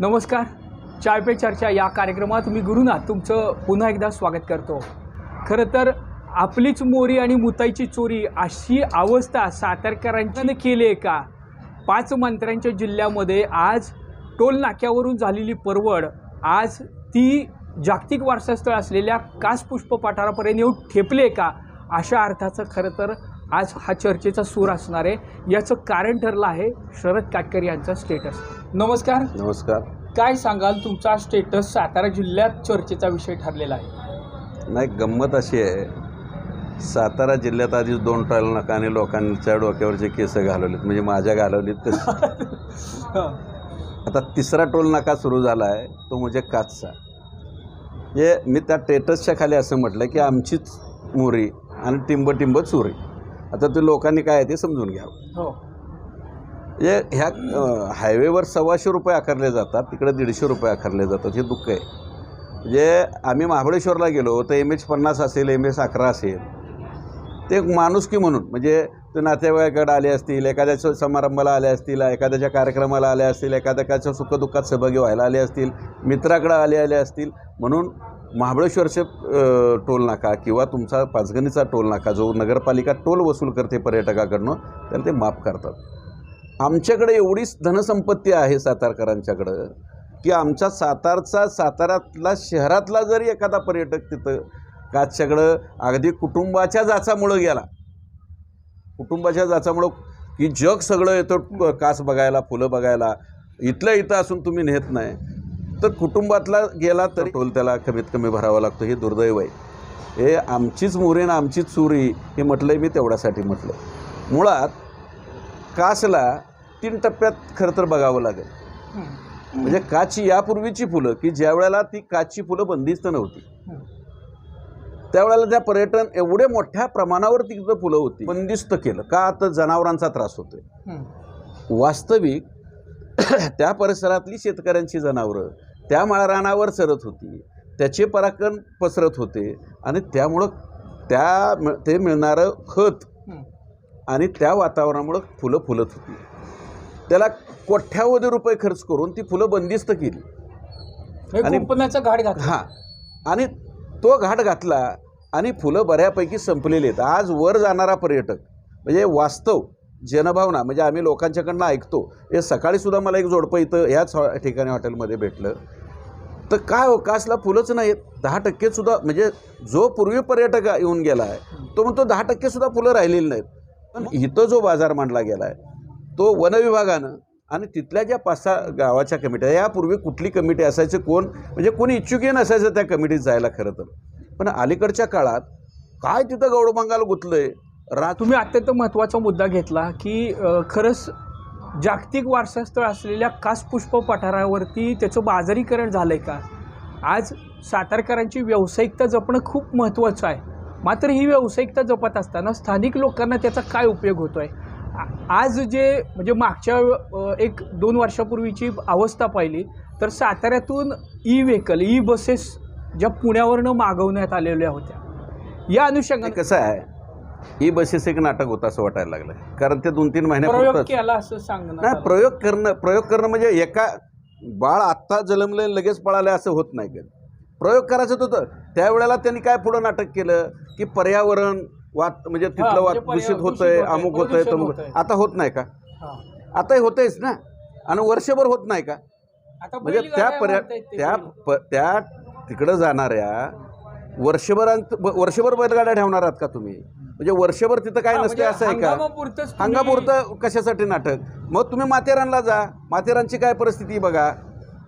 नमस्कार. चाय पे चर्चा या कार्यक्रमात मी गुरुनाथ तुमचं पुन्हा एकदा स्वागत करतो. खरं तर आपलीच मोरी आणि मुताईची चोरी अशी अवस्था सातारकरांच्यानं केली आहे का? पाच मंत्र्यांच्या जिल्ह्यामध्ये आज टोल नाक्यावरून झालेली परवड आज ती जागतिक वारसास्थळ असलेल्या कासपुष्प पठारापर्यंत येऊन ठेपले का? अशा अर्थाचं खरं तर आज हा चर्चेचा सूर असणार आहे. याचं कारण ठरलं आहे शरद काटकर यांचा स्टेटस नमस्कार. नमस्कार. काय सांगाल तुमचा स्टेटस सातारा जिल्ह्यात चर्चेचा विषय ठरलेला आहे? नाही गंमत अशी आहे. सातारा जिल्ह्यात आधीच दोन टोल नाका आणि लोकांच्या डोक्यावरचे केस घालवलेत. म्हणजे माझ्या घालवलीत तर आता तिसरा टोल नाका सुरू झाला आहे तो म्हणजे काचचा. हे मी त्या टेटसच्या खाली असं म्हटलं की आमचीच मोरी आणि टिंब टिंब चोरी आता ते लोकांनी काय आहे ते समजून घ्यावं. हो. हे ह्या हायवेवर सव्वाशे रुपये आकारले जातात तिकडे दीडशे रुपये आकारले जातात हे दुःख आहे. म्हणजे आम्ही महाबळेश्वरला गेलो तर एम एच पन्नास असेल एम एच अकरा असेल. ते माणुसकी म्हणून म्हणजे ते नातेवाईकाकडे आले असतील एखाद्याच्या समारंभाला आले असतील एखाद्याच्या कार्यक्रमाला आले असतील एखाद्याच्या सुखदुःखात सहभागी व्हायला आले असतील मित्राकडे आले आले असतील म्हणून महाबळेश्वरचे टोल नाका किंवा तुमचा पाचगणीचा टोल नाका जो नगरपालिका टोल वसूल करते पर्यटकाकडनं त्याला ते माफ करतात. आमच्याकडे एवढीच धनसंपत्ती आहे सातारकरांच्याकडं की आमच्या सातारचा साताऱ्यातला शहरातला जरी एखादा पर्यटक तिथं काचच्याकडं अगदी कुटुंबाच्या जाचामुळं गेला कुटुंबाच्या जाचामुळं की जग सगळं येतं कास बघायला फुलं बघायला इथल्या इथं असून तुम्ही नेत नाही तर कुटुंबातला गेला तर टोल त्याला कमीत कमी भरावा लागतो हे दुर्दैव आहे. हे आमचीच मोरीन आमचीच चुरी हे म्हटलंय मी तेवढ्यासाठी म्हटलं मुळात कासला तीन टप्प्यात खरं तर बघावं लागेल. म्हणजे काची यापूर्वीची फुलं की ज्या वेळेला ती काचची फुलं बंदिस्त नव्हती. त्यावेळेला त्या पर्यटन एवढ्या मोठ्या प्रमाणावर तिथं फुलं होती. बंदिस्त केलं. का तर जनावरांचा त्रास होतोय? वास्तविक त्या परिसरातली शेतकऱ्यांची जनावरं त्या माळरानावर चरत होती. त्याचे पराक्रम पसरत होते. आणि त्यामुळं त्या ते मिळणारं खत आणि त्या वातावरणामुळं फुलं फुलत होती. त्याला कोट्यावधी रुपये खर्च करून ती फुलं बंदिस्त केली. आणि- घाट घातला. हां. आणि तो घाट घातला आणि फुलं बऱ्यापैकी संपलेली आहेत. आज वर जाणारा पर्यटक म्हणजे वास्तव जनभावना म्हणजे आम्ही लोकांच्याकडनं ऐकतो. हे सकाळीसुद्धा मला एक जोडपं इथं ह्याच ठिकाणी हॉटेलमध्ये भेटलं. तर काय हो कासला फुलंच नाहीत. दहा टक्केसुद्धा म्हणजे जो पूर्वी पर्यटक येऊन गेला आहे तो म्हणतो दहा टक्केसुद्धा फुलं राहिलेली नाहीत. पण इथं जो बाजार मांडला गेला आहे तो वनविभागानं आणि तिथल्या ज्या पाच सहा गावाच्या कमिट्या यापूर्वी कुठली कमिटी असायची कोण? म्हणजे कोणी इच्छुकही नसायचं त्या कमिटीत जायला खरं तर. पण अलीकडच्या काळात काय तिथं गौडबंगाल आहे रा तुम्ही अत्यंत महत्त्वाचा मुद्दा घेतला की खरंच जागतिक वारसास्थळ असलेल्या कासपुष्प पठारावरती त्याचं बाजारीकरण झालं आहे का? आज सातारकरांची व्यावसायिकता जपणं खूप महत्त्वाचं आहे. मात्र ही व्यावसायिकता जपत असताना स्थानिक लोकांना त्याचा काय उपयोग होतो आहे आज जे म्हणजे मागच्या एक दोन वर्षापूर्वीची अवस्था पाहिली तर साताऱ्यातून ई व्हेकल ई बसेस ज्या पुण्यावरनं मागवण्यात आलेल्या होत्या या अनुषंगाने कसं आहे? ही बसेस एक नाटक होतं असं वाटायला लागलं कारण ते दोन तीन प्रयोग महिन्यापूर्वी केला असं आलं. प्रयोग करणं प्रयोग करणं म्हणजे एका बाळ आत्ता जन्मलं लगेच पळालं असं होत नाही कधी. प्रयोग करायचं होतं त्यावेळेला त्यांनी काय पुढं नाटक केलं? की पर्यावरण वात म्हणजे तिथलं म्हणजे वात पर्यावरण दूषित होतंय अमुक होतंय तमुक. आता होत नाही का? हा. आताही होतंयच ना? आणि वर्षभर होत नाही का? म्हणजे त्या पर्या त्या त्या तिकडं जाणाऱ्या वर्षभरांत वर्षभर बैलगाड्या ठेवणार आहात का तुम्ही? म्हणजे वर्षभर तिथं काय नसते म्हणजे असं आहे का? हंगापुरतं कशासाठी नाटक? मग तुम्ही माथेरानला जा. माथेरानची काय परिस्थिती बघा?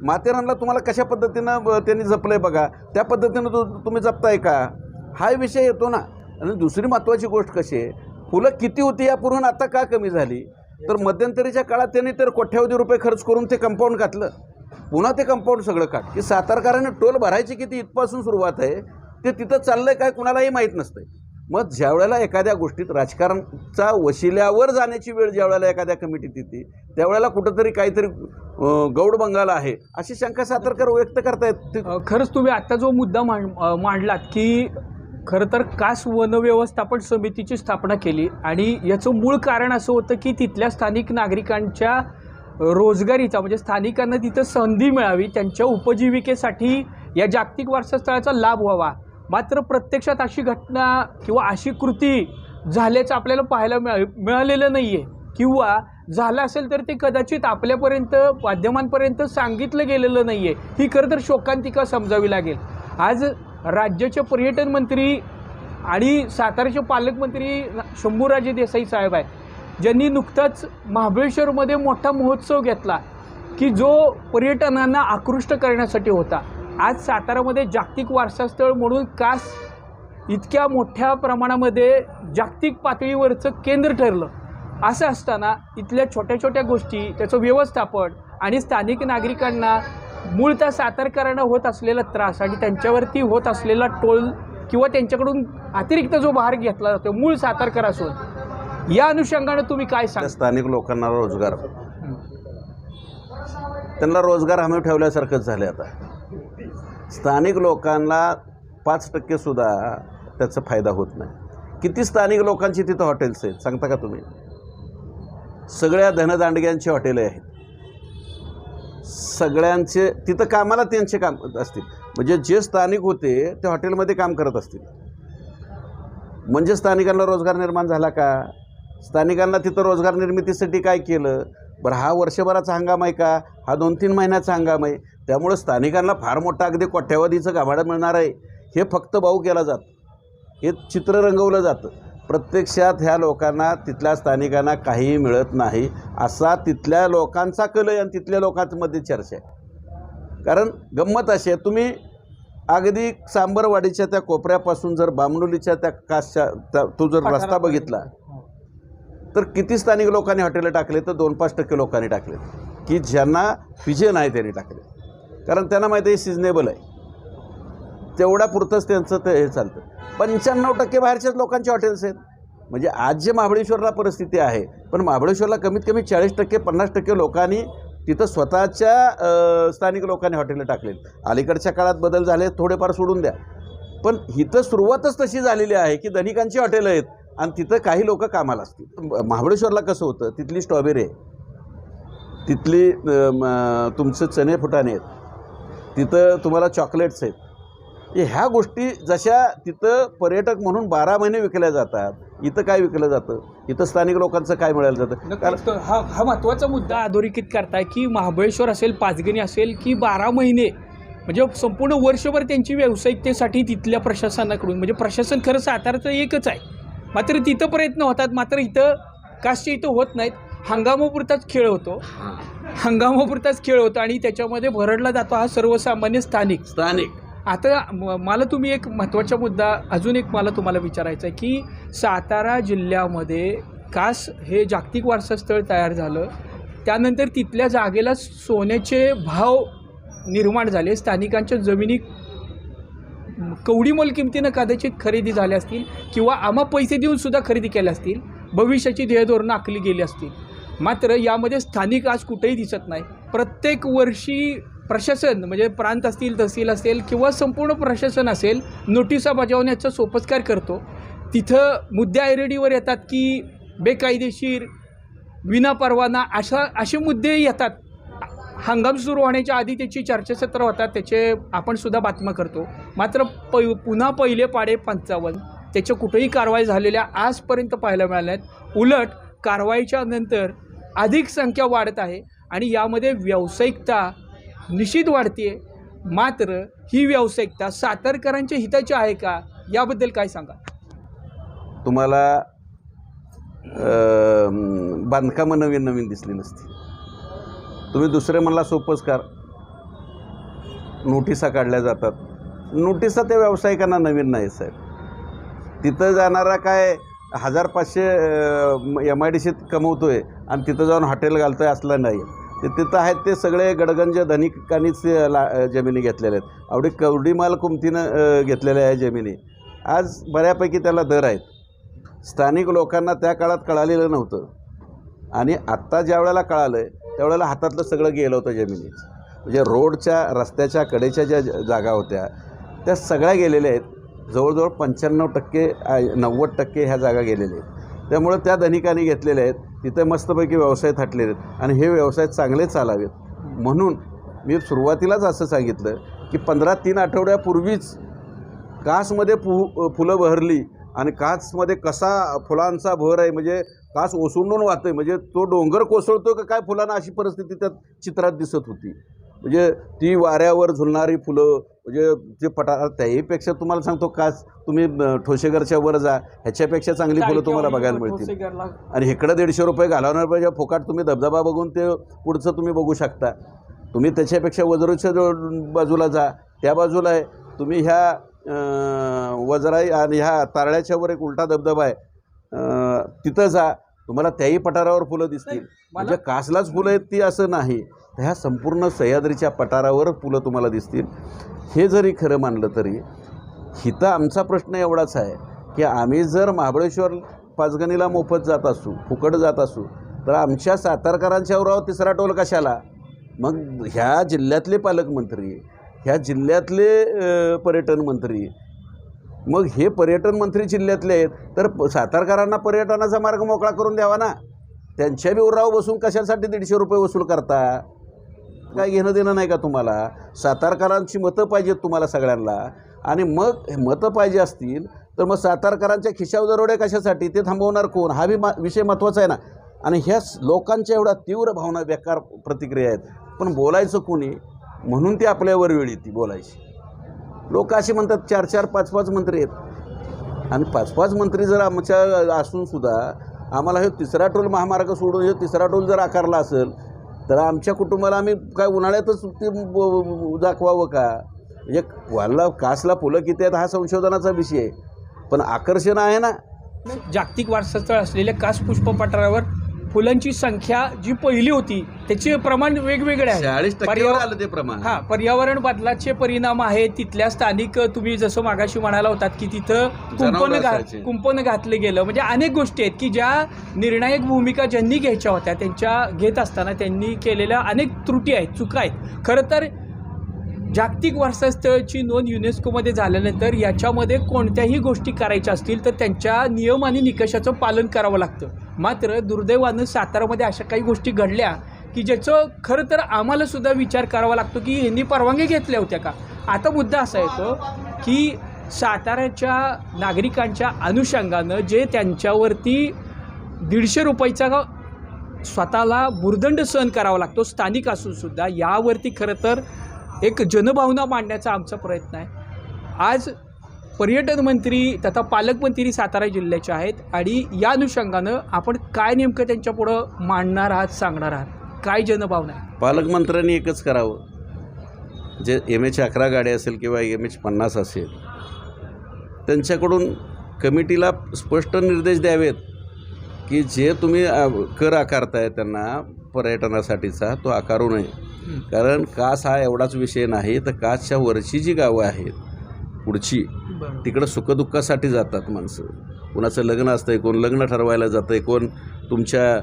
माथेरानला तुम्हाला कशा पद्धतीनं त्यांनी जपलं आहे बघा. त्या पद्धतीनं तु तुम्ही जपताय का? हा विषय येतो ना. आणि दुसरी महत्त्वाची गोष्ट कशी आहे? फुलं किती होती यापूर्वी आता का कमी झाली? तर मध्यंतरीच्या काळात त्यांनी तर कोट्यावधी रुपये खर्च करून ते कंपाऊंड घातलं. पुन्हा ते कंपाऊंड सगळं काढ. की सातारकरांनी टोल भरायची किती इथपासून सुरुवात आहे? ते तिथं चाललं आहे काय कुणालाही माहीत नसतंय. मग ज्यावेळेला एखाद्या गोष्टीत राजकारणचा वशिल्यावर जाण्याची वेळ ज्यावेळेला एखाद्या कमिटीत येते त्यावेळेला कुठंतरी काहीतरी गौड बंगाल आहे अशी शंका सातारकर व्यक्त करतायत खरंच तुम्ही आत्ता जो मुद्दा मांड मांडलात की खरं तर कास वनव्यवस्थापन समितीची स्थापना केली आणि याचं मूळ कारण असं होतं की तिथल्या स्थानिक नागरिकांच्या रोजगारीचा म्हणजे स्थानिकांना तिथं संधी मिळावी त्यांच्या उपजीविकेसाठी या जागतिक वारसास्थळाचा लाभ व्हावा. मात्र प्रत्यक्षात अशी घटना किंवा अशी कृती झाल्याचं आपल्याला पाहायला मिळा मिळालेलं नाही आहे किंवा झालं असेल तर ते कदाचित आपल्यापर्यंत माध्यमांपर्यंत सांगितलं गेलेलं नाही आहे ही खरं तर शोकांतिका समजावी लागेल. आज राज्याचे पर्यटन मंत्री आणि साताऱ्याचे पालकमंत्री शंभूराजे देसाई साहेब आहेत. ज्यांनी नुकताच महाबळेश्वरमध्ये मोठा महोत्सव घेतला की जो पर्यटनांना आकृष्ट करण्यासाठी होता. आज सातारामध्ये जागतिक वारसास्थळ म्हणून कास इतक्या मोठ्या प्रमाणामध्ये जागतिक पातळीवरचं केंद्र ठरलं. असं असताना इथल्या छोट्या छोट्या गोष्टी त्याचं व्यवस्थापन आणि स्थानिक नागरिकांना मूळतः सातारकरांना होत असलेला त्रास आणि त्यांच्यावरती होत असलेला टोल किंवा त्यांच्याकडून अतिरिक्त जो भार घेतला जातो मूळ सातारकर असून या अनुषंगानं तुम्ही काय सांगा स्थानिक लोकांना रोजगार. त्यांना रोजगार हमी ठेवल्यासारखंच झाले आता. स्थानिक लोकांना पाच टक्के सुद्धा त्याचा फायदा होत नाही. किती स्थानिक लोकांची तिथं हॉटेल्स आहेत सांगता का तुम्ही? सगळ्या धनदांडग्यांची हॉटेले आहेत. सगळ्यांचे तिथं कामाला त्यांचे काम असतील. म्हणजे जे स्थानिक होते ते हॉटेलमध्ये काम करत असतील. म्हणजे स्थानिकांना रोजगार निर्माण झाला का? स्थानिकांना तिथं रोजगार निर्मितीसाठी काय केलं? बरं हा वर्षभराचा हंगाम आहे का? हा दोन तीन महिन्याचा हंगाम आहे. त्यामुळं स्थानिकांना फार मोठा अगदी कोट्यावधीचं गाभाडं मिळणार आहे. हे फक्त भाऊ केला जातं. हे चित्र रंगवलं जातं. प्रत्यक्षात ह्या लोकांना तिथल्या स्थानिकांना काहीही मिळत नाही असा तिथल्या लोकांचा कल आहे आणि तिथल्या लोकांमध्ये चर्चा आहे. कारण गंमत अशी आहे तुम्ही अगदी सांबरवाडीच्या त्या कोपऱ्यापासून जर बामणोलीच्या त्या कासच्या त्या तो जर रस्ता बघितला तर किती स्थानिक लोकांनी हॉटेलं टाकले? तर दोन पाच टक्के लोकांनी टाकले. की ज्यांना विजय नाही त्यांनी टाकले. कारण त्यांना माहिती आहे सिजनेबल आहे. तेवढ्या पुरतंच त्यांचं ते हे चालतं. पंच्याण्णव टक्के बाहेरच्याच लोकांचे हॉटेल्स आहेत. म्हणजे आज जे महाबळेश्वरला परिस्थिती आहे पण महाबळेश्वरला कमीत कमी चाळीस टक्के पन्नास टक्के लोकांनी तिथं स्वतःच्या स्थानिक लोकांनी हॉटेलं टाकलेत अलीकडच्या काळात बदल झाले थोडेफार सोडून द्या. पण इथं सुरुवातच तशी झालेली आहे की धनिकांची हॉटेलं आहेत. आणि तिथं काही लोक कामाला असतील. महाबळेश्वरला कसं होतं? तिथली स्ट्रॉबेरी आहे. तिथली तुमचं चणे फुटाणे आहेत. तिथं तुम्हाला चॉकलेट्स आहेत. हे ह्या गोष्टी जशा तिथं पर्यटक म्हणून बारा महिने विकल्या जातात इथं काय विकलं जातं? इथं स्थानिक लोकांचं काय मिळालं जातं? कारण हा हा महत्त्वाचा मुद्दा अधोरेखित करताय की महाबळेश्वर असेल पाचगणी असेल की बारा महिने म्हणजे संपूर्ण वर्षभर त्यांची व्यावसायिकतेसाठी तिथल्या प्रशासनाकडून म्हणजे प्रशासन खरं साताराचं एकच आहे. मात्र तिथं प्रयत्न होतात मात्र इथं काशच्या इथं होत नाहीत. हंगामापुरताच खेळ होतो. हंगामापुरताच खेळ होतो आणि त्याच्यामध्ये भरडला जातो हा सर्वसामान्य स्थानिक. स्थानिक. आता म- मला तुम्ही एक महत्त्वाचा मुद्दा अजून एक मला तुम्हाला विचारायचं आहे की सातारा जिल्ह्यामध्ये कास हे जागतिक वारसास्थळ तयार झालं. त्यानंतर तिथल्या जागेला सोन्याचे भाव निर्माण झाले. स्थानिकांच्या जमिनी कवडी मोल किमतीनं कदाचित खरेदी झाल्या असतील किंवा आम्हा पैसे देऊन सुद्धा खरेदी केल्या असतील भविष्याची ध्येयधोरणं आखली गेली असतील. मात्र यामध्ये स्थानिक आज कुठेही दिसत नाही. प्रत्येक वर्षी प्रशासन म्हणजे प्रांत असतील तहसील असेल किंवा संपूर्ण प्रशासन असेल नोटिसा बजावण्याचा सोपस्कार करतो. तिथं मुद्दे आयरेडीवर येतात की बेकायदेशीर विनापरवाना अशा असे मुद्दे येतात. हंगाम सुरू होण्याच्या आधी त्याची चर्चासत्र होतात त्याचे आपण सुद्धा बातम्या करतो. मात्र पै पुन्हा पहिले पाडे पंचावन्न त्याच्या कुठेही कारवाई झालेल्या आजपर्यंत पाहायला मिळाल्या आहेत उलट कारवाईच्या नंतर अधिक संख्या वाढत आहे आणि यामध्ये व्यावसायिकता निश्चित वाढते मात्र ही व्यावसायिकता सातारकरांच्या हिताची आहे का? याबद्दल काय सांगा? तुम्हाला बांधकामं नवीन नवीन दिसली नसती तुम्ही दुसरे म्हणला सोपस्कार नोटिसा काढल्या जातात. नोटिसा त्या व्यावसायिकांना नवीन नाही साहेब. तिथं जाणारा काय हजार पाचशे एम आय डी सीत आहे आणि तिथं जाऊन हॉटेल घालतो आहे असलं नाही. ते तिथं आहेत ते सगळे गडगंज धनिकांनीच ला जमिनी घेतलेल्या आहेत. आवडी कवडीमाल कुमतीनं घेतलेल्या आहे जमिनी. आज बऱ्यापैकी त्याला दर आहेत. स्थानिक लोकांना त्या काळात कळालेलं नव्हतं. आणि आत्ता ज्या वेळेला कळालं आहे त्यावेळेला हातातलं सगळं गेलं होतं जमिनीत. म्हणजे रोडच्या रस्त्याच्या कडेच्या ज्या जागा होत्या त्या सगळ्या गेलेल्या आहेत. जवळजवळ पंच्याण्णव टक्के नव्वद टक्के ह्या जागा गेलेल्या आहेत. त्यामुळं त्या धनिकांनी घेतलेल्या आहेत. तिथे मस्तपैकी व्यवसाय थाटलेले आहेत. आणि हे व्यवसाय चांगले चालावेत. म्हणून मी सुरुवातीलाच असं सांगितलं की पंधरा तीन आठवड्यापूर्वीच कासमध्ये फु फुलं बहरली आणि कासमध्ये कसा फुलांचा भर आहे म्हणजे कास ओसंडून वाहतोय म्हणजे तो डोंगर कोसळतो का काय फुलांना अशी परिस्थिती त्या चित्रात दिसत होती. म्हणजे ती वाऱ्यावर झुलणारी फुलं म्हणजे जे पटा त्याहीपेक्षा तुम्हाला सांगतो कास तुम्ही ठोसेघरच्या वर जा ह्याच्यापेक्षा चांगली फुलं तुम्हाला बघायला मिळतील. आणि इकडं दीडशे रुपये घालवणार पाहिजे फुकाट तुम्ही धबधबा बघून ते पुढचं तुम्ही बघू शकता. तुम्ही त्याच्यापेक्षा वजरूच्या बाजूला जा त्या बाजूला आहे. तुम्ही ह्या वजराई आणि ह्या तारळ्याच्या वर एक उलटा धबधबा आहे. तिथं जा. तुम्हाला त्याही पठारावर फुलं दिसतील. म्हणजे कासलाच फुलं आहेत ती असं नाही. तर ह्या संपूर्ण सह्याद्रीच्या पठारावर फुलं तुम्हाला दिसतील. हे जरी खरं मानलं तरी हिथं आमचा प्रश्न एवढाच आहे की आम्ही जर महाबळेश्वर पाचगणीला मोफत जात असू फुकट जात असू तर आमच्या सातारकरांच्या उरावर तिसरा टोल कशाला? मग ह्या जिल्ह्यातले पालकमंत्री ह्या जिल्ह्यातले पर्यटन मंत्री. मग हे पर्यटन मंत्री जिल्ह्यातले आहेत तर सातारकरांना पर्यटनाचा मार्ग मोकळा करून द्यावा ना. त्यांच्या बी उराव बसून कशासाठी दीडशे रुपये वसूल करता? काय घेणं देणं नाही का तुम्हाला? सातारकरांची मतं पाहिजेत तुम्हाला सगळ्यांना. आणि मग हे मतं पाहिजे असतील तर मग सातारकरांच्या खिशाव दरोडे कशासाठी? ते थांबवणार कोण? हा बी मा विषय महत्त्वाचा आहे ना. आणि ह्या लोकांच्या एवढ्या तीव्र भावना बेकार प्रतिक्रिया आहेत. पण बोलायचं कोणी? म्हणून ती आपल्यावर वेळ येते बोलायची. लोक असे म्हणतात चार चार पाच पाच मंत्री आहेत. आणि पाच पाच मंत्री जर आमच्या असूनसुद्धा आम्हाला हे तिसरा टोल महामार्ग सोडून हे तिसरा टोल जर आकारला असेल तर आमच्या कुटुंबाला आम्ही काय उन्हाळ्यातच ते दाखवावं का? एक वाला कासला फुलं किती आहेत हा संशोधनाचा विषय आहे. पण आकर्षण आहे ना. जागतिक वारसास्थळ असलेल्या कास पुष्प पठारावर फुलांची संख्या जी पहिली होती त्याचे प्रमाण वेगवेगळे आहे. चाळीस टक्क्यावर पर्यावरण- आलं ते प्रमाण. हा पर्यावरण बदलाचे परिणाम आहेत. तिथल्या स्थानिक तुम्ही जसं मागाशी म्हणाला होतात की तिथं कुंपण जनावरं घा असायचे. कुंपण घातलं गेलं. म्हणजे अनेक गोष्टी आहेत की ज्या निर्णायक भूमिका ज्यांनी घ्यायच्या होत्या त्यांच्या घेत असताना त्यांनी केलेल्या अनेक त्रुटी आहेत चुका आहेत. खरं तर जागतिक वारसास्थळाची नोंद युनेस्कोमध्ये झाल्यानंतर याच्यामध्ये कोणत्याही गोष्टी करायच्या असतील तर त्यांच्या नियम आणि निकषाचं पालन करावं लागतं. मात्र दुर्दैवानं सातारामध्ये अशा काही गोष्टी घडल्या की ज्याचं खरं तर आम्हालासुद्धा विचार करावा लागतो की यांनी परवानगी घेतल्या होत्या का? आता मुद्दा असा येतो की साताऱ्याच्या नागरिकांच्या अनुषंगानं जे त्यांच्यावरती दीडशे रुपयाचा स्वतःला भुर्दंड सहन करावा लागतो स्थानिक असूनसुद्धा यावरती खरं तर एक जनभावना मांडण्याचा आमचा प्रयत्न आहे. आज पर्यटन मंत्री तथा पालकमंत्री सातारा जिल्ह्याचे आहेत आणि या अनुषंगानं आपण काय नेमकं त्यांच्यापुढं मांडणार आहात सांगणार आहात? काय जनभावना आहे? पालकमंत्र्यांनी एकच करावं. जे एम एच अकरा गाडी असेल किंवा एम एच पन्नास असेल त्यांच्याकडून कमिटीला स्पष्ट निर्देश द्यावेत की जे तुम्ही कर आकारताय त्यांना पर्यटनासाठीचा तो आकारू नये. कारण कास हा एवढाच विषय नाही तर कासच्या वरची जी गावं आहेत पुढची तिकडं सुखदुःखासाठी जातात माणसं. कोणाचं लग्न असतंय कोण लग्न ठरवायला जातं आहे कोण तुमच्या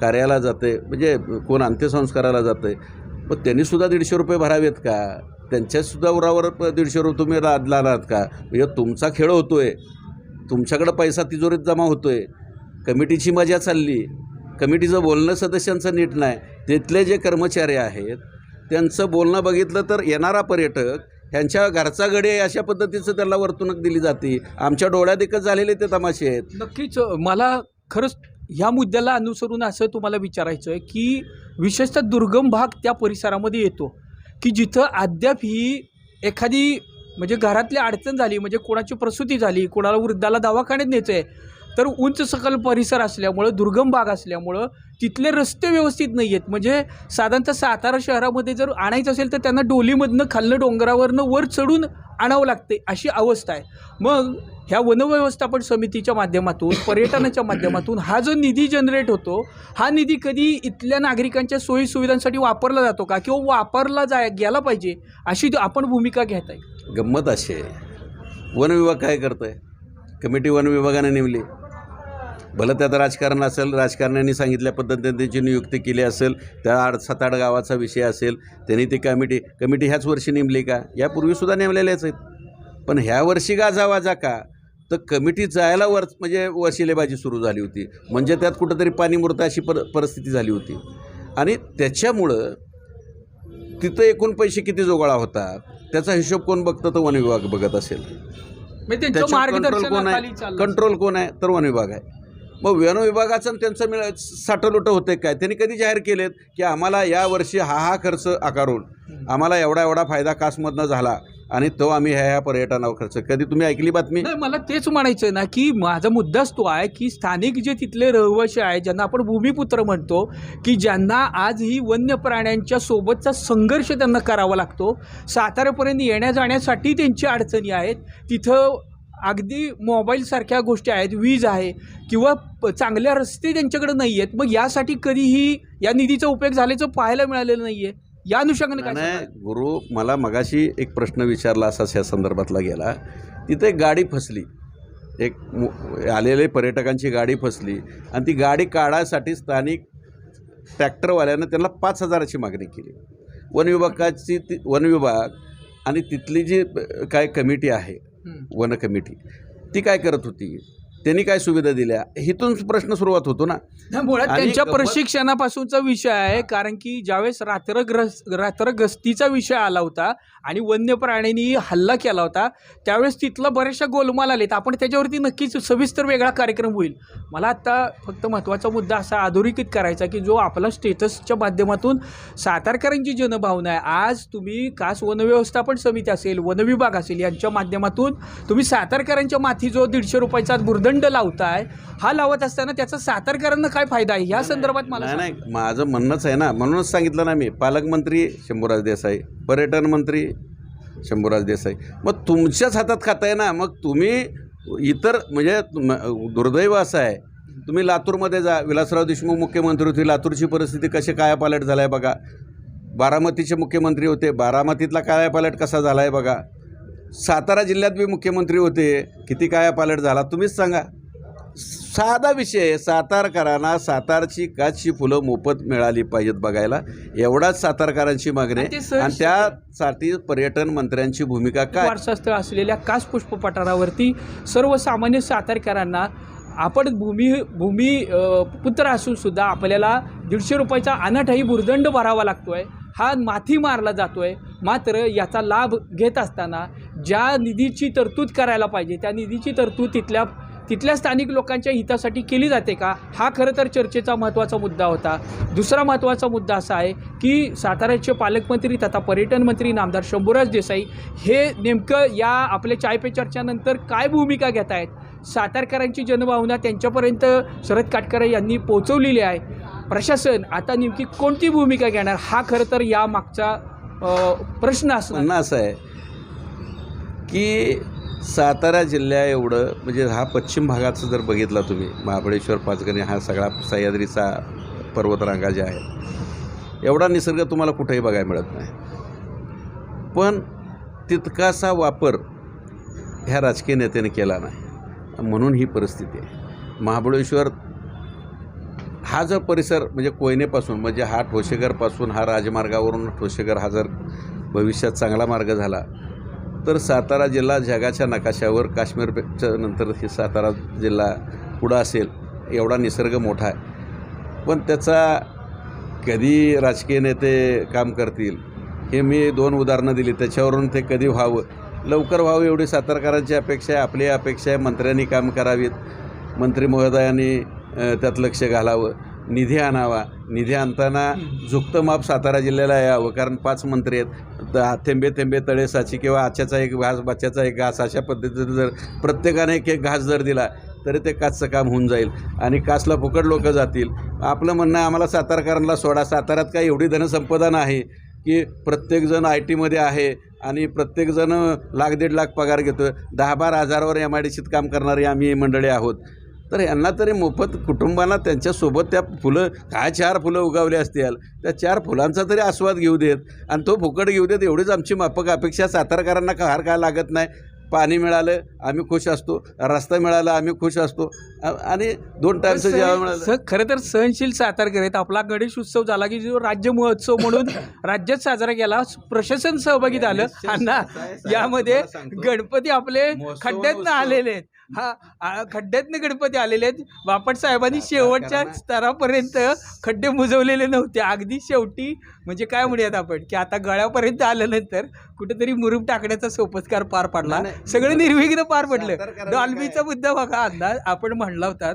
कार्याला जातं आहे म्हणजे कोण अंत्यसंस्काराला जातं आहे मग त्यांनीसुद्धा दीडशे रुपये भरावेत का? त्यांच्यासुद्धा उरावर दीडशे रुपये तुम्ही लादला आहात का? म्हणजे तुमचा खेळ होतो आहे तुमच्याकडं पैसा तिजोरीत जमा होतो आहे कमिटीची मजा चालली कमिटीचं बोलणं सदस्यांचं नीट नाही तिथले जे कर्मचारी आहेत त्यांचं बोलणं बघितलं तर येणारा पर्यटक ह्यांच्या घरचा गडी आहे अशा पद्धतीचं त्याला वर्तणूक दिली जाते. आमच्या डोळ्यात एकच झालेले ते तमाशे आहेत. नक्कीच मला खरंच ह्या मुद्द्याला अनुसरून असं तुम्हाला विचारायचं आहे की विशेषतः दुर्गम भाग त्या परिसरामध्ये येतो की जिथं अद्याप ही एखादी म्हणजे घरातली अडचण झाली म्हणजे कोणाची प्रसूती झाली कोणाला वृद्धाला दवाखान्यात न्यायचं आहे तर उंच सकल परिसर असल्यामुळं दुर्गम भाग असल्यामुळं तिथले रस्ते व्यवस्थित नाही आहेत म्हणजे साधारणतः सातारा शहरामध्ये जर आणायचं असेल तर त्यांना डोलीमधनं खाल्लं डोंगरावरनं वर चढून आणावं लागते अशी अवस्था आहे. मग ह्या वनव्यवस्थापन समितीच्या माध्यमातून पर्यटनाच्या माध्यमातून हा जो निधी जनरेट होतो हा निधी कधी इथल्या नागरिकांच्या सोयी सुविधांसाठी वापरला जातो का? किंवा वापरला जाय गेला पाहिजे अशी आपण भूमिका घेत आहे. गंमत अशी आहे. वन विभाग काय करतं आहे कमिटी वन विभागाने नेमली. भलं त्यात राजकारण असेल राजकारण्यांनी सांगितल्या पद्धतीने त्यांची नियुक्ती केली असेल त्या आठ सात आठ गावाचा विषय असेल त्यांनी ती कमिटी कमिटी ह्याच वर्षी नेमली का? यापूर्वीसुद्धा नेमलेल्याच आहेत. पण ह्या वर्षी गाजावाजा का? तर कमिटी जायला वर म्हणजे वशिलेबाजी सुरू झाली होती. म्हणजे त्यात कुठंतरी पाणी मुरतं अशी पर परिस्थिती झाली होती. आणि त्याच्यामुळं तिथं एकूण पैसे किती जोगाळा होता? त्याचा हिशोब कोण बघतं तर वन विभाग बघत असेल. म्हणजे कंट्रोल कोण मार्गदर्शनाखाली आहे? कंट्रोल कोण आहे? तर वन विभाग आहे. मग वन विभागाचं आणि त्यांचं मिळ साठलोटं होते काय? त्यांनी कधी जाहीर केलेत की आम्हाला या वर्षी हा हा खर्च आकारून आम्हाला एवढा एवढा फायदा कासमधनं झाला आणि तो आम्ही ह्या ह्या पर्यटनावर खर्च कधी तुम्ही ऐकली बातमी? नाही मला तेच म्हणायचं ना की माझा मुद्दाच तो आहे की स्थानिक जे तिथले रहिवासी आहे ज्यांना आपण भूमिपुत्र म्हणतो की ज्यांना आज ही वन्य प्राण्यांच्या सोबतचा संघर्ष त्यांना करावा लागतो साताऱ्यापर्यंत येण्या जाण्यासाठी त्यांची अडचणी आहेत तिथं अगदी मोबाईलसारख्या गोष्टी आहेत वीज आहे किंवा प- चांगल्या रस्ते त्यांच्याकडे नाही आहेत मग यासाठी कधीही या निधीचा उपयोग झाल्याचं पाहायला मिळालेलं नाही आहे या अनुषंगाने काय नाही सांगाल? गुरु मला मगाशी एक प्रश्न विचारला असाच ह्या संदर्भातला गेला तिथे एक गाडी फसली एक मु- आलेले पर्यटकांची गाडी फसली आणि ती गाडी काढायसाठी स्थानिक ट्रॅक्टरवाल्यानं त्यांना पाच हजाराची मागणी केली वन विभागाची ती वन विभाग आणि तिथली जी काय कमिटी आहे. वन कमिटी ती काय करत होती? त्यांनी काय सुविधा दिल्या? इथून प्रश्न सुरुवात होतो ना. नाही, मुळात आणि त्यांच्या गंमत- प्रशिक्षणापासूनचा विषय आहे कारण की ज्यावेळेस रात्रग्रस रात्र गस्तीचा विषय आला होता आणि वन्य प्राण्यांनी हल्ला केला होता त्यावेळेस तिथला बऱ्याचशा गोलमाल आलेत. आपण त्याच्यावरती नक्कीच सविस्तर वेगळा कार्यक्रम होईल. मला आत्ता फक्त महत्त्वाचा मुद्दा असा अधोरेखित करायचा की जो आपला स्टेटसच्या माध्यमातून सातारकरांची जनभावना आहे. आज तुम्ही खास वनव्यवस्थापन समिती असेल वनविभाग असेल यांच्या माध्यमातून तुम्ही सातारकरांच्या माथी जो दीडशे रुपयाचा भुर्दंड लावताय. हा लावत असताना त्याचा सातारकरांना काय फायदा आहे? या संदर्भात मला नाही नाही माझं म्हणणंच आहे ना. म्हणूनच सांगितलं ना मी. पालकमंत्री शंभूराज देसाई पर्यटन मंत्री शंभूराज देसाई. मग तुमच्याच हातात खाताय ना. मग तुम्ही इतर म्हणजे दुर्दैव असं आहे. तुम्ही लातूरमध्ये जा. विलासराव देशमुख मुख्यमंत्री होते. लातूरची परिस्थिती कशी कायापालट झाला आहे बघा. बारामतीचे मुख्यमंत्री होते. बारामतीतला कायापालट कसा झाला आहे बघा. सातारा जिल्ह्यात बी मुख्यमंत्री होते. किती कायापालट झाला? तुम्हीच सांगा. साधा विषय आहे. सातारकरांना सातारची काचची फुलं मोफत मिळाली पाहिजेत बघायला. एवढाच सातारकरांची मागणी आहे. आणि त्यासाठी पर्यटन मंत्र्यांची भूमिका काय? वारसास्थळ असलेल्या कास पुष्प पठारावरती सर्वसामान्य सातारकरांना आपण भूमी भूमी पुत्र असून सुद्धा आपल्याला दीडशे रुपयाचा अनाठाही भुर्दंड भरावा लागतोय. हा माथी मारला जातोय. मात्र याचा लाभ घेत असताना ज्या निधीची तरतूद करायला पाहिजे त्या निधीची तरतूद तिथल्या तिथल्या स्थानिक लोकांच्या हितासाठी केली जाते का? हा खरं तर चर्चेचा महत्त्वाचा मुद्दा होता. दुसरा महत्त्वाचा मुद्दा असा आहे की साताऱ्याचे पालकमंत्री तथा पर्यटन मंत्री नामदार शंभूराज देसाई हे नेमकं या आपल्या चाय पे चर्चानंतर काय भूमिका घेत आहेत? सातारकरांची जनभावना त्यांच्यापर्यंत शरद काटकर यांनी पोचवलेली आहे. प्रशासन आता नेमकी कोणती भूमिका घेणार? हा खरं तर या मागचा प्रश्न असणार. असं आहे की सातारा जिल्ह्या एवढं म्हणजे हा पश्चिम भागाचं जर बघितला तुम्ही महाबळेश्वर पाचगणी हा सगळा सह्याद्रीचा पर्वतरांगा ज्या आहेत एवढा निसर्ग तुम्हाला कुठेही बघायला मिळत नाही. पण तितकासा वापर ह्या राजकीय नेत्याने केला नाही. म्हणून ही परिस्थिती आहे. महाबळेश्वर हा जर परिसर म्हणजे कोयनेपासून म्हणजे हा ठोसेघरपासून हा राजमार्गावरून ठोसेघर हा जर भविष्यात चांगला मार्ग झाला तर सातारा जिल्हा जगाच्या नकाशावर काश्मीरच्या नंतर हे सातारा जिल्हा पुढं असेल एवढा निसर्ग मोठा आहे. पण त्याचा कधी राजकीय नेते काम करतील हे मी दोन उदाहरणं दिली. त्याच्यावरून ते कधी व्हावं? लवकर व्हावं एवढी सातारकरांची अपेक्षा आहे आपली अपेक्षा आहे मंत्र्यांनी काम करावीत. मंत्री महोदयांनी त्यात लक्ष घालावं. निधी आणावा. निधी आणताना झुकतं माप सातारा जिल्ह्याला यावं कारण पाच मंत्री आहेत. द- थेंबे थेंबे तळे साची किंवा आच्याचा एक घास बाच्याचा एक घास अशा पद्धतीनं जर प्रत्येकाने एक एक घास जर दिला तरी ते काचचं काम होऊन जाईल आणि कासला फुकट लोकं जातील. आपलं म्हणणं आम्हाला सातारकरांना सोडा. साताऱ्यात काय एवढी धनसंपदा नाही की प्रत्येकजण आय टीमध्ये आहे आणि प्रत्येकजण लाख दीड लाख पगार घेतो दहा बारा हजारावर एम आय डी सीत काम करणारी आम्ही मंडळी आहोत. तर यांना तरी मोफत कुटुंबांना त्यांच्यासोबत त्या फुलं काय चार फुलं उगावली असतील त्या चार फुलांचा तरी आस्वाद घेऊ देत. आणि तो फुकट घेऊ देत एवढीच आमची माफक अपेक्षा. सातारकरांना फार काय लागत नाही? पाणी मिळालं आम्ही खुश असतो. रस्ता मिळाला आम्ही खुश असतो. आणि दोन टाईमचं जेवण मिळालं खरं तर सहनशील सातारकर आहेत. आपला गणेश उत्सव झाला की जो राज्य महोत्सव म्हणून राज्यात साजरा केला प्रशासन सहभागी झालं. यामध्ये. गणपती आपले खड्ड्यात. आलेले आहेत. हा खड्ड्यातनं गणपती आलेले आहेत. बापट साहेबांनी शेवटच्या स्तरापर्यंत खड्डे मुजवलेले नव्हते. अगदी शेवटी म्हणजे काय म्हणूयात आपण की आता गळ्यापर्यंत आल्यानंतर कुठेतरी मुरुम टाकण्याचा सोपस्कार पार पडला. सगळं निर्विघ्न पार पडलं. डॉल्बीचा? मुद्दा बघा अंदाज आपण म्हणला होता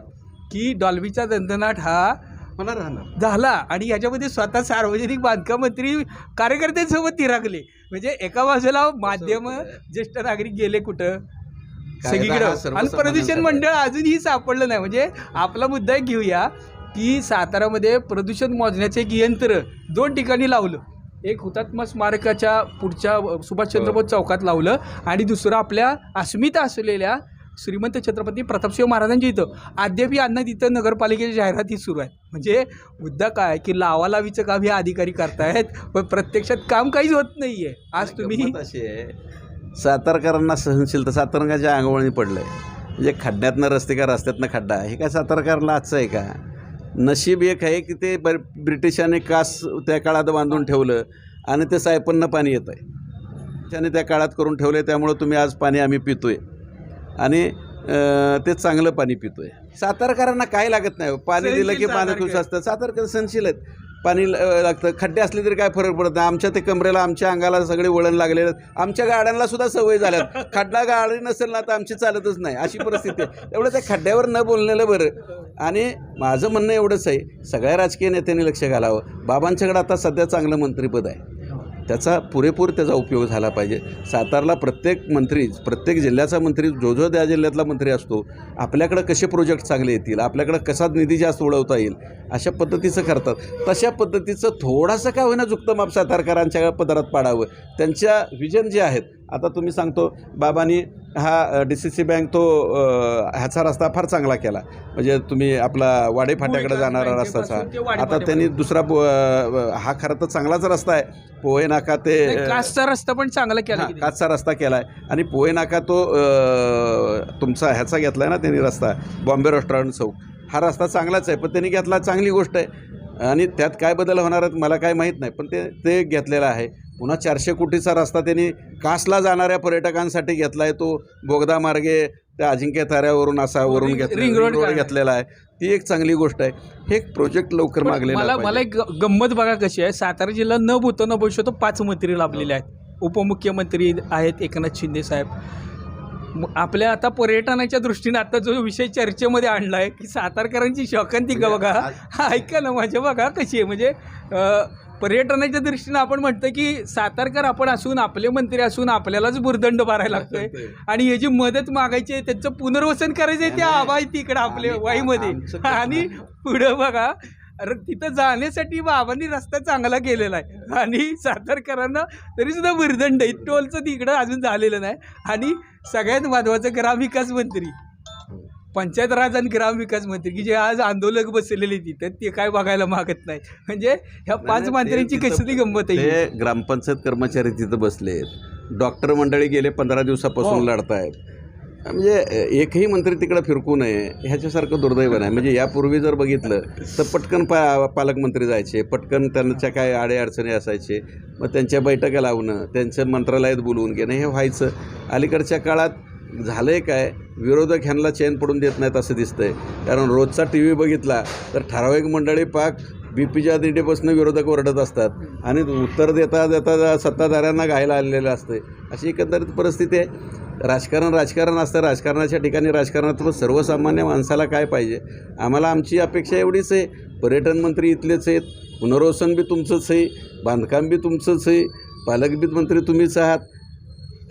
की डॉल्बीचा दंदनाट हा झाला आणि याच्यामध्ये स्वतः सार्वजनिक बांधकाम मंत्री कार्यकर्त्यांसोबत तिरागले. म्हणजे एका बाजूला माध्यम ज्येष्ठ नागरिक गेले कुठं? सगळीकडं आणि सर्वसामान्यांसाठी प्रदूषण. मंडळ अजूनही सापडलं नाही. म्हणजे आपला मुद्दा एक घेऊया की सातारामध्ये प्रदूषण मोजण्याचे एक यंत्र दोन ठिकाणी लावलं. एक हुतात्मा स्मारकाच्या पुढच्या सुभाषचंद्र बोस चौकात लावलं आणि दुसरं आपल्या अस्मिता असलेल्या श्रीमंत छत्रपती प्रतापसिंह महाराजांच्या इथं. अद्याप अण्णा तिथं नगरपालिकेच्या जाहिराती सुरू आहेत म्हणजे मुद्दा काय की लावालावीचं काम हे अधिकारी करतायत पण प्रत्यक्षात काम काहीच होत नाही आहे आज तुम्ही अशी आहे. सातारकरांना सहनशीलता सातारकरांच्या अंगवळणी पडलंय. म्हणजे खड्ड्यातनं रस्ते का रस्त्यातनं खड्डा? हे काय सातारकरांना आजचं आहे का? नशीब एक आहे की ते बर ब्रिटिशांनी कास त्या काळात बांधून ठेवलं आणि ते सायपन्न पाणी येत आहे. त्याने त्या काळात करून ठेवले त्यामुळं तुम्ही आज पाणी आम्ही पितोय. आणि अं, ते चांगलं पाणी पितोय. सातारकरांना काय लागत नाही पाणी दिलं की पाणी खुश. असतं सातारकर सहनशील आहेत. पाणी लागतं. खड्डे असले तरी काय फरक पडत नाही. आमच्या ते कमरेला आमच्या अंगाला सगळे वळण लागलेले. आमच्या गाड्यांना सुद्धा सवय झाल्यात. खड्डा गाडी नसेल ना तर आमची चालतच नाही. अशी परिस्थिती आहे. एवढं त्या खड्ड्यावर न बोललेलं बरं. आणि माझं म्हणणं एवढंच आहे सगळ्या राजकीय नेत्यांनी लक्ष घालावं. बाबांच्याकडे आता सध्या चांगलं मंत्रिपद आहे. त्याचा पुरेपूर त्याचा उपयोग झाला पाहिजे. सातारला प्रत्येक मंत्री प्रत्येक जिल्ह्याचा मंत्री जो जो त्या जिल्ह्यातला मंत्री असतो आपल्याकडं कसे प्रोजेक्ट चांगले येतील आपल्याकडं कसा निधी जास्त वळवता येईल अशा पद्धतीचं करतात. तशा पद्धतीचं थोडासा काय होईना जुक्तमाप सातारकरांच्या पदरात पाडावं. त्यांच्या विजन जे आहेत आता तुम्ही सांगतो बाबांनी हा डी सी सी बँक तो ह्याचा रस्ता फार चांगला केला. म्हणजे तुम्ही आपला वाडे फाट्याकडे जाणारा रस्ताचा. आता त्यांनी दुसरा हा खरं तर चांगलाच रस्ता आहे. पोहे नाका ते कासचा रस्ता पण चांगला केला हा, काचचा रस्ता केला आहे आणि पोहे नाका तो तुमचा ह्याचा घेतला आहे ना त्यांनी रस्ता बॉम्बे रेस्टॉरंट चौक. हा रस्ता चांगलाच आहे पण त्यांनी घेतला चांगली गोष्ट आहे. आणि त्यात काय बदल होणार आहेत मला काय माहीत नाही पण ते ते घेतलेलं आहे. पुन्हा चारशे कोटीचा रस्ता त्यांनी कासला जाणाऱ्या पर्यटकांसाठी घेतला आहे तो बोगदा मार्गे त्या अजिंक्य ताऱ्यावरून असा वरून रिंग- घेतला रोड? घेतलेला आहे. ती एक चांगली गोष्ट आहे. हे एक प्रोजेक्ट लवकर पण मागलेला मला मला. एक गंमत बघा कशी आहे. सातारा जिल्हा न भूतो न भविष्यतो पाच मंत्री लाभलेले आहेत. उपमुख्यमंत्री आहेत एकनाथ शिंदे साहेब. आपल्या आता पर्यटनाच्या दृष्टीने आता जो विषय चर्चेमध्ये आणला आहे की सातारकरांची शौकांती का बघा. हा, ऐका ना माझ्या बघा कशी आहे. म्हणजे पर्यटनाच्या दृष्टीने आपण म्हणतो की सातारकर आपण असून आपले मंत्री असून आपल्यालाच भूर्दंड भरायला लागतोय. आणि याची मदत मागायची आहे त्यांचं पुनर्वसन करायचं आहे नाही, आबाई तिकडे आपल्या आम्ही- वाईमध्ये. आणि पुढं बघा तिथं जाण्यासाठी बाबांनी रस्ता चांगला केलेला आहे. आणि सातारकरांना तरी सुद्धा विरदंड आहे. टोलचं तिकडं अजून झालेलं नाही. आणि सगळ्यात महत्त्वाचं ग्रामविकास मंत्री. पंचायत राज आणि ग्रामविकास मंत्री की जे आज आंदोलक बसलेले तिथं ते काय बघायला मागत नाही. म्हणजे ह्या पाच मंत्र्यांची ते कसली गंमत आहे ग्रामपंचायत कर्मचारी तिथं बसलेत डॉक्टर मंडळी गेले पंधरा दिवसापासून हो. लढतायत. म्हणजे एकही मंत्री तिकडे फिरकू नये ह्याच्यासारखं दुर्दैव नाही. म्हणजे यापूर्वी जर बघितलं तर पटकन पा पालकमंत्री जायचे पटकन त्यांच्या काय अडीअडचणी असायचे मग त्यांच्या बैठका लावणं त्यांचं मंत्रालयात बोलवून घेणं हे व्हायचं. अलीकडच्या काळात झालं आहे काय? विरोधक ह्यांना चैन पडून देत नाहीत असं दिसतंय. कारण रोजचा टी व्ही बघितला तर ठराविक मंडळी पाक बी पीच्या दिंडीपासून विरोधक ओरडत असतात. आणि उत्तर देता देता सत्ताधाऱ्यांना घायला आलेलं असतं अशी एकंदरीत परिस्थिती आहे. राजकारण राजकारण असतं. राजकारणाच्या ठिकाणी राजकारणात सर्वसामान्य माणसाला काय पाहिजे? आम्हाला आमची अपेक्षा एवढीच आहे. पर्यटन मंत्री इथलेच आहेत. पुनर्वसन बी तुमचंच आहे. बांधकाम बी तुमचंच आहे. पालक बी मंत्री तुम्हीच आहात.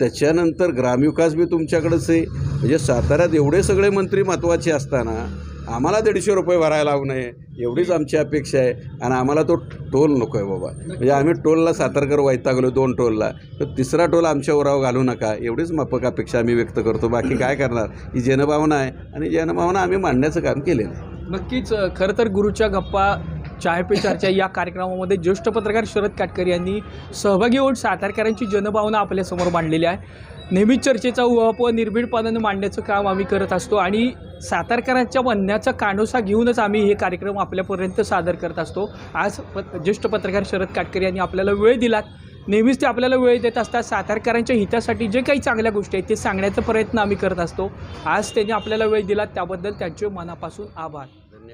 त्याच्यानंतर ग्रामविकास बी तुमच्याकडंच आहे. म्हणजे साताऱ्यात एवढे सगळे मंत्री महत्त्वाचे असताना आम्हाला दीडशे रुपये भरायला लावू नये एवढीच आमची अपेक्षा आहे. आणि आम्हाला तो टोल नको आहे बाबा. म्हणजे आम्ही टोलला सातारकर वैतागलो दोन टोलला. तर तिसरा टोल आमच्या उराव घालू नका. एवढीच माफक अपेक्षा आम्ही व्यक्त करतो. बाकी काय करणार? ही जनभावना आहे. आणि जनभावना आम्ही मांडण्याचं काम केलेलं आहे. नक्कीच खरं तर गुरुच्या गप्पा चाय पे चर्चा या कार्यक्रमामध्ये ज्येष्ठ पत्रकार शरद काटकर यांनी सहभागी होऊन सातारकरांची जनभावना आपल्यासमोर मांडलेली आहे. नेहमीच चर्चेचा उहाप व निर्भीडपणानं मांडण्याचं काम आम्ही करत असतो आणि सातारकरांच्या म्हणण्याचा कानोसा घेऊनच आम्ही हे कार्यक्रम आपल्यापर्यंत सादर करत असतो. आज प ज्येष्ठ पत्रकार शरद काटकर यांनी आपल्याला वेळ दिलात. नेहमीच ते आपल्याला वेळ देत असतात. सातारकरांच्या हितासाठी जे काही चांगल्या गोष्टी आहेत ते सांगण्याचा प्रयत्न आम्ही करत असतो. आज त्यांनी आपल्याला वेळ दिला त्याबद्दल त्यांचे मनापासून आभार.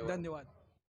धन्यवाद.